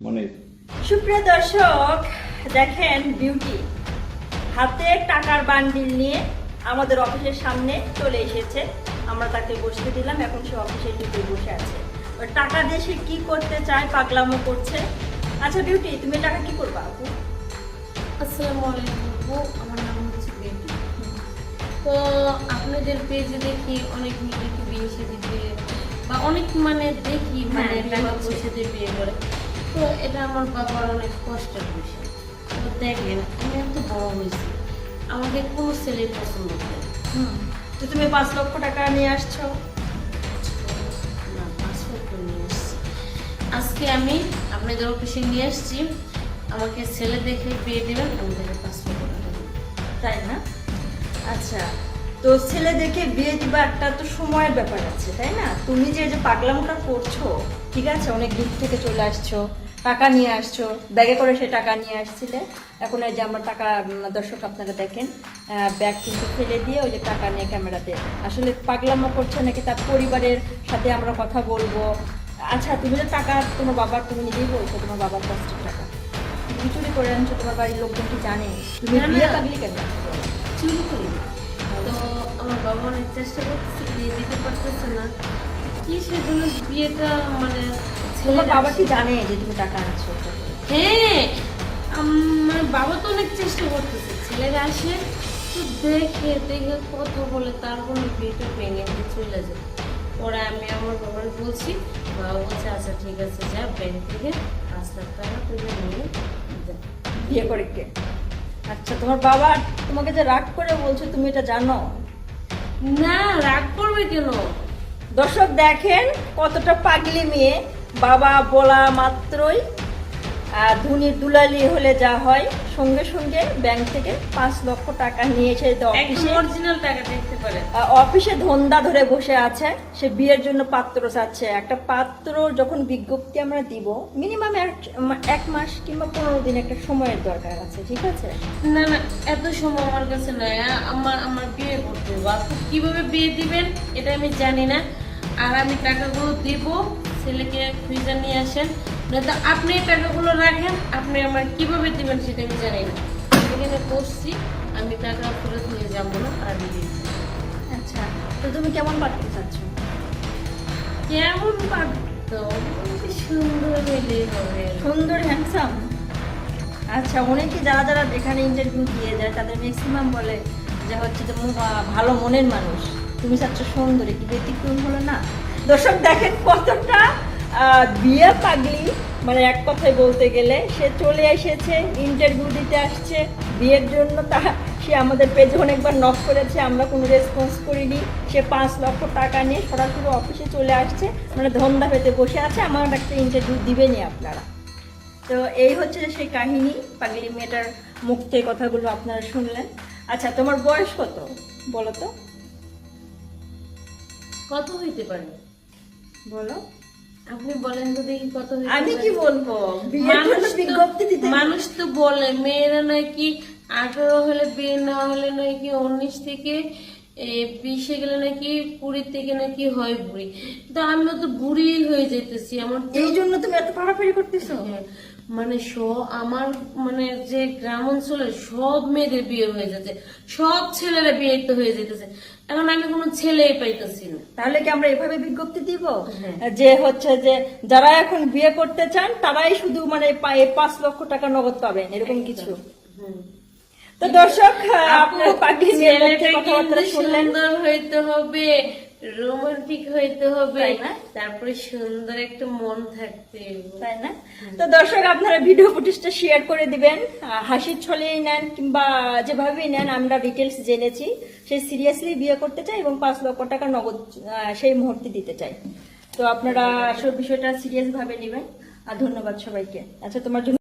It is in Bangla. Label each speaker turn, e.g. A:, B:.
A: মানে
B: সুপ্রিয় দর্শক দেখেন বিউটি হাতে টাকার বান্ডিল নিয়ে আমাদের অফিসের সামনে চলে এসেছে। আমরা তাকে বসতে দিলাম এখন সে অফিসে ঢুকে বসে আছে। টাকা দিয়ে সে কি করতে চায় পাগলামো করছে। আচ্ছা বিউটি তুমি টাকা কি করবা আপু?
C: আসসালামু আলাইকুম আমার নাম হচ্ছে বেবি তো আপনাদের পেজে দেখি অনেক মেয়েদেরকে বিয়ে সাথে বিয়ে বা অনেক মানে দেখি মানে
B: হ্যাঁ,
C: দিয়ে বিয়ে করে তো এটা আমার বাবার অনেক কষ্টের বিষয়। তো দেখেন, আমি এত বড় হয়েছি। আমাকে কোনো ছেলে পছন্দ করে
B: হুম, তো তুমি পাঁচ লক্ষ টাকা নিয়ে আসছো?
C: না পাসপোর্ট নিয়ে এসেছি আজকে আমি আপনাদের অফিসে নিয়ে এসেছি আমাকে ছেলে দেখে পেয়ে দেবেন, আমি দেখে পাসপোর্ট করে দেবেন
B: তাই না? আচ্ছা তো ছেলে দেখে বিয়ে দিবা একটা তো সময়ের ব্যাপার আছে তাই না? তুমি যে যে পাগলামোটা করছ ঠিক আছে? অনেক দূর থেকে চলে আসছো টাকা নিয়ে আসছো ব্যাগে করে সে টাকা নিয়ে আসছিলে। এখন এই যে আমার টাকা দর্শক আপনারা দেখেন ব্যাগ কিন্তু ফেলে দিয়ে ওই যে টাকা নিয়ে ক্যামেরাতে। আসলে পাগলামো করছে নাকি তার পরিবারের সাথে আমরা কথা বলব? আচ্ছা তুমি যে টাকা তোমার বাবার তুমি নিজেই বলছো তোমার বাবার কষ্টের টাকা। তুমি চুরি করে আনছো তোমার বাড়ির লোকজন কি জানে? তুমি। বিয়ে পাগলি কেন?
C: চুরি করি। তো আমার বাবা অনেক চেষ্টা করতেছে বিয়ে দিতে পারতেছে না। কি সেজন্য বিয়েটা মানে
B: তোমার বাবা কি জানে যে তুমি টাকা আনছো?
C: হ্যাঁ আমার বাবা তো অনেক চেষ্টা করতেছে। ছেলেরা আসে তো দেখে দেখে কথা বলে তারপরে বিয়েটা ভেঙে দিয়ে চলে যায়। পরে আমি আমার বাবার বলছি বাবা বলছে আচ্ছা ঠিক আছে যা ব্যাংক থেকে পাঁচ লাখ টাকা তুলে নিয়ে।
B: বিয়ে করে কে? আচ্ছা তোমার বাবা তোমাকে যে রাগ করে বলছে তুমি এটা জানো?
C: না রাগ করবে কেন?
B: দর্শক দেখেন কতটা পাগলি মেয়ে। বাবা বলা মাত্রই ধুনির দুলালি হলে যা হয় সঙ্গে সঙ্গে ব্যাংক থেকে পাঁচ লক্ষ টাকা নিয়ে এসে অফিসে
C: অরিজিনাল টাকা দেখতে
B: আহ, অফিসে ধন্দা ধরে বসে আছে সে বিয়ের জন্য পাত্র চাচ্ছে। একটা পাত্র যখন বিজ্ঞপ্তি আমরা দিব মিনিমাম এক মাস কিংবা পনেরো দিন একটা সময়ের দরকার আছে ঠিক আছে?
C: না না এত সময় আমার কাছে নয় আমার আমার বিয়ে করতে হবে। কীভাবে বিয়ে দিবেন এটা আমি জানি না। আর আমি টাকাগুলো দিব ছেলেকে ফ্রিজে নিয়ে আসেন। নয়তো আপনি টাকাগুলো রাখেন আপনি আমার কীভাবে দেবেন সেটা আমি জানি না। এখানে বসছি আমি টাকা ফেরত নিয়ে যাব না আর
B: আচ্ছা তো তুমি কেমন পাত্র চাচ্ছ?
C: কেমন মোটামুটি সুন্দর হলেই হবে।
B: সুন্দর হ্যান্ডসাম আচ্ছা অনেকে যারা যারা এখানে ইন্টারভিউ দিয়ে যায় তাদের ম্যাক্সিমাম বলে যে হচ্ছে যে ভালো মনের মানুষ। তুমি চাচ্ছ সুন্দরী কি ব্যতিক্রম হলো না? দর্শক, দেখেন কতটা বিয়ে পাগলি। মানে এক কথায় বলতে গেলে, সে চলে এসেছে ইন্টারভিউ দিতে আসছে। বিয়ের জন্য তা, সে আমাদের পেজে অনেকবার নক করেছে, আমরা কোনো রেসপন্স করিনি। সে পাঁচ লক্ষ টাকা নিয়ে সরাসরি অফিসে চলে আসছে মানে ধন্দা পেতে বসে আছে। আমার একটা ইন্টারভিউ দিবেনি আপনারা। তো এই হচ্ছে সেই কাহিনী, পাগলি মেয়েটার মুখ থেকে কথাগুলো আপনারা শুনলেন। আচ্ছা তোমার বয়স কত, বলো তো?
C: কত হইতে পারে?
B: বলো।
C: আপনি বলেন তো দেখি কত
B: আমি কি বলব?
C: মানুষ তো-
B: বিজ্ঞপ্তি দিতে
C: মানুষ তো বলে মেয়েরা নাকি আঠারো হলে বিয়ে না হলে নাকি উনিশ থেকে এ, বিশে গেলে নাকি কুড়ি থেকে নাকি হয় বুড়ি। তো আমিও তো বুড়ি হয়ে যেতেছি আমার
B: এই জন্য তুমি এত পাড়াপাড়ি করতেছো?
C: হ্যাঁ, মানে আমার মানে যে গ্রাম অঞ্চলে সব মেয়েদের বিয়ে হয়ে যাচ্ছে সব ছেলেরা বিয়ে তো হয়ে যেতেছে। এখন আমি কোনো ছেলেই পাইতেছি না।
B: তাহলে কি আমরা এভাবে বিজ্ঞপ্তি দিব?
C: হ্যাঁ।
B: যে হচ্ছে যে যারা এখন বিয়ে করতে চান তারাই শুধু মানে পাঁচ লক্ষ টাকা নগদ পাবেন এরকম কিছু। তো দর্শক
C: আপু,
B: আপনার থেকে
C: ছেলেটা সুন্দর হইতে হবে। রোমান্টিক হইতে হবে। তারপরে সুন্দর একটা মন থাকতে
B: তাই না? তো দর্শক আপনারা ভিডিও ফুটেজটা শেয়ার করে দিবেন হাসির ছলেই নেন কিংবা যেভাবেই নেন আমরা ডিটেলস জেনেছি। সে সিরিয়াসলি বিয়ে করতে চাই এবং পাঁচ লক্ষ টাকা নগদ সেই মুহূর্তে দিতে চাই তো আপনারা আসলে বিষয়টা সিরিয়াস ভাবে নেবেন। আর ধন্যবাদ সবাইকে। আচ্ছা তোমার জন্য